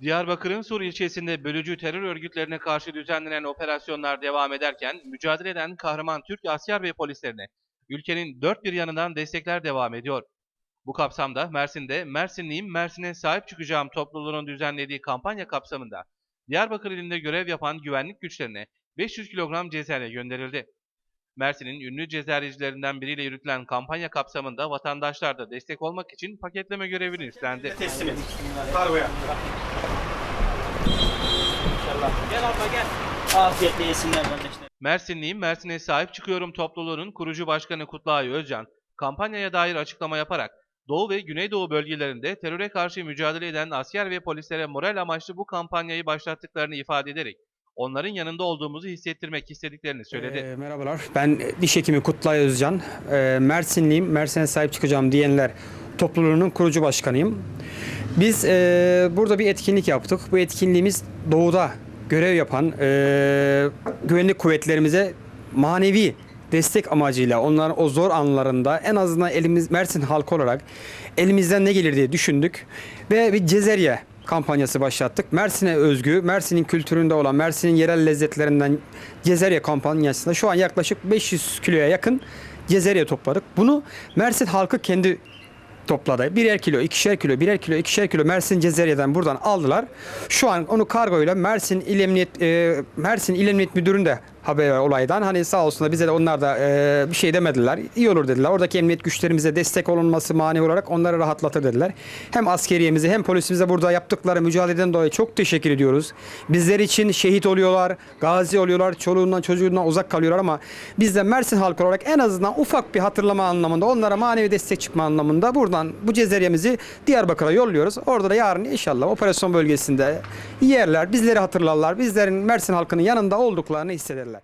Diyarbakır'ın Sur ilçesinde bölücü terör örgütlerine karşı düzenlenen operasyonlar devam ederken mücadele eden kahraman Türk asker ve polislerine ülkenin dört bir yanından destekler devam ediyor. Bu kapsamda Mersin'de Mersinliyim Mersin'e sahip çıkacağım topluluğunun düzenlediği kampanya kapsamında Diyarbakır ilinde görev yapan güvenlik güçlerine 500 kilogram cezerye gönderildi. Mersin'in ünlü cezaryecilerinden biriyle yürütülen kampanya kapsamında vatandaşlar da destek olmak için paketleme görevini üstlendi. teslim et. Kargoya. Gel abla gel. Afiyetle yesinler kardeşler. Mersinliyim, Mersin'e sahip çıkıyorum topluluğunun kurucu başkanı Kutlay Özcan, kampanyaya dair açıklama yaparak Doğu ve Güneydoğu bölgelerinde teröre karşı mücadele eden asker ve polislere moral amaçlı bu kampanyayı başlattıklarını ifade ederek onların yanında olduğumuzu hissettirmek istediklerini söyledi. Ee, merhabalar. Ben diş hekimi Kutlay Özcan. Ee, Mersinliyim. Mersin'e sahip çıkacağım diyenler topluluğunun kurucu başkanıyım. Biz e, burada bir etkinlik yaptık. Bu etkinliğimiz doğuda görev yapan e, güvenlik kuvvetlerimize manevi destek amacıyla onların o zor anlarında en azından elimiz Mersin halkı olarak elimizden ne gelir diye düşündük ve bir cezerye kampanyası başlattık. Mersin'e özgü, Mersin'in kültüründe olan, Mersin'in yerel lezzetlerinden cezerye kampanyasında şu an yaklaşık 500 kiloya yakın cezerye topladık. Bunu Mersin halkı kendi topladı. Birer kilo, ikişer kilo, birer kilo, ikişer kilo Mersin Cezeriye'den buradan aldılar. Şu an onu kargoyla Mersin İl Emniyet, e, Mersin İl Emniyet Müdürü'nün var olaydan. Hani sağ olsunlar bize de onlar da e, bir şey demediler. İyi olur dediler. Oradaki emniyet güçlerimize destek olunması mani olarak onları rahatlatır dediler. Hem askeriyemize hem polisimize burada yaptıkları mücadeleden dolayı çok teşekkür ediyoruz. Bizler için şehit oluyorlar, gazi oluyorlar, çoluğundan çocuğundan uzak kalıyorlar ama biz de Mersin halkı olarak en azından ufak bir hatırlama anlamında onlara manevi destek çıkma anlamında buradan bu cezeriyemizi Diyarbakır'a yolluyoruz. Orada da yarın inşallah operasyon bölgesinde yerler, bizleri hatırlarlar, bizlerin Mersin halkının yanında olduklarını hissederler.